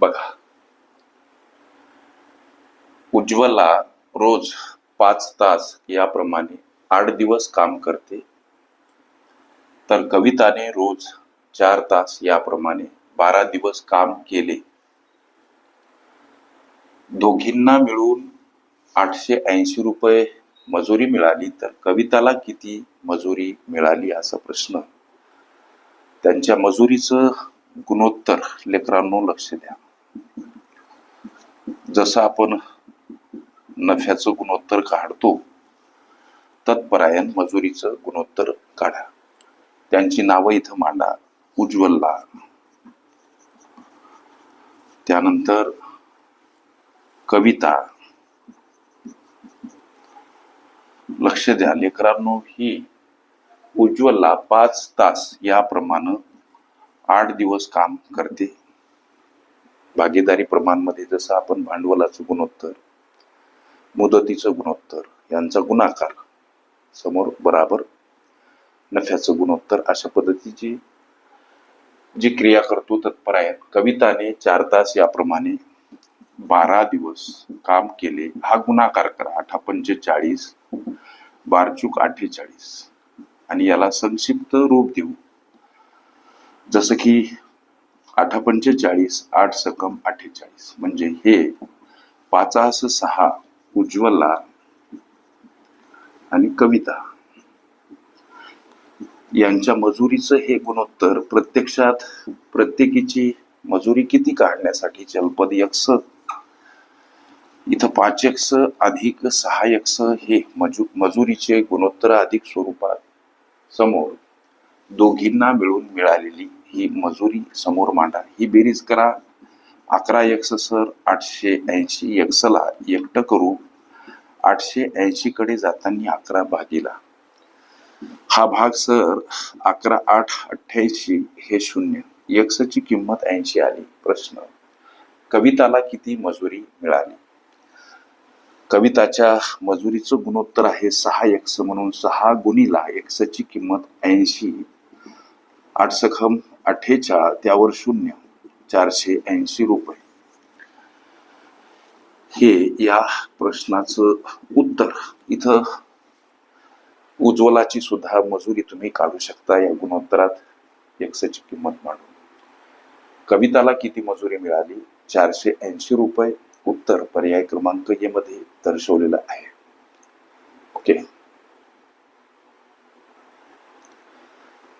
बघा. उज्ज्वला रोज पाच तास याप्रमाणे आठ दिवस काम करते. तर कविताने रोज चार तास याप्रमाणे बारा दिवस काम केले. दोघींना मिळून आठशे ऐंशी रुपये मजुरी मिळाली तर कविताला किती मजुरी मिळाली असा प्रश्न. त्यांच्या मजुरीचं गुणोत्तर लेकरांनो लक्ष द्या. जसं आपण नफ्याचं गुणोत्तर काढतो तत्परायण मजुरीचं गुणोत्तर काढा. त्यांची नावं इथं मांडा उज्ज्वलला त्यानंतर कविता. लक्ष द्या लेकरांनो ही उज्ज्वलला पाच तास याप्रमाणे आठ दिवस काम करते. भागीदारी प्रमाणमध्ये जसं आपण भांडवलाचं गुणोत्तर मुदतीचं गुणोत्तर यांचा गुणाकार समोर बराबर नफ्याचं गुणोत्तर अशा पद्धतीची जी क्रिया करतो तत्परायण. कविताने चार तास याप्रमाणे बारा दिवस काम केले. हा गुणाकार करा. आठा पंचेचाळीस बारचूक अठ्ठेचाळीस. आणि याला संक्षिप्त रूप देऊ. जसं की आठा पंचेचाळीस आठ सकम अठ्ठेचाळीस. म्हणजे हे पाचास सहा उज्ज्वला आणि कविता. यांच्या मजुरीचं हे गुणोत्तर प्रत्यक्षात प्रत्येकीची मजुरी किती काढण्यासाठी जलपद यक्ष इथं पाच यक्ष अधिक सहा यक्ष हे मजु मजुरीचे गुणोत्तर अधिक स्वरूपात समोर दोघींना मिळून मिळालेली ही मजुरी समोर मांडा. ही बेरीज करा. अकरा यक्स सर आठशे ऐंशी यक्सला एकटं करू. आठशे ऐंशी कडे जाताना अकरा भागीला. हा भाग सर अकरा आठ अठ्ठ्याऐंशी हे शून्य. यक्सची किंमत ऐंशी आली. प्रश्न. कविताला किती मजुरी मिळाली? कविताच्या मजुरीचं गुणोत्तर आहे सहा यक्स म्हणून सहा गुणीला यक्सची किंमत ऐंशी. आठ सखम अठ्ठेचाळ त्यावर शून्य चारशे ऐंशी रुपये. हे या प्रश्नाचं उत्तर इथं उज्ज्वलाची सुद्धा मजुरी तुम्ही काढू शकता या गुणोत्तरात. यक्सची किंमत मांडून. कविताला किती मजुरी मिळाली? चारशे ऐंशी रुपये. उत्तर पर्याय क्रमांक ये मध्ये दर्शवलेलं आहे. ओके.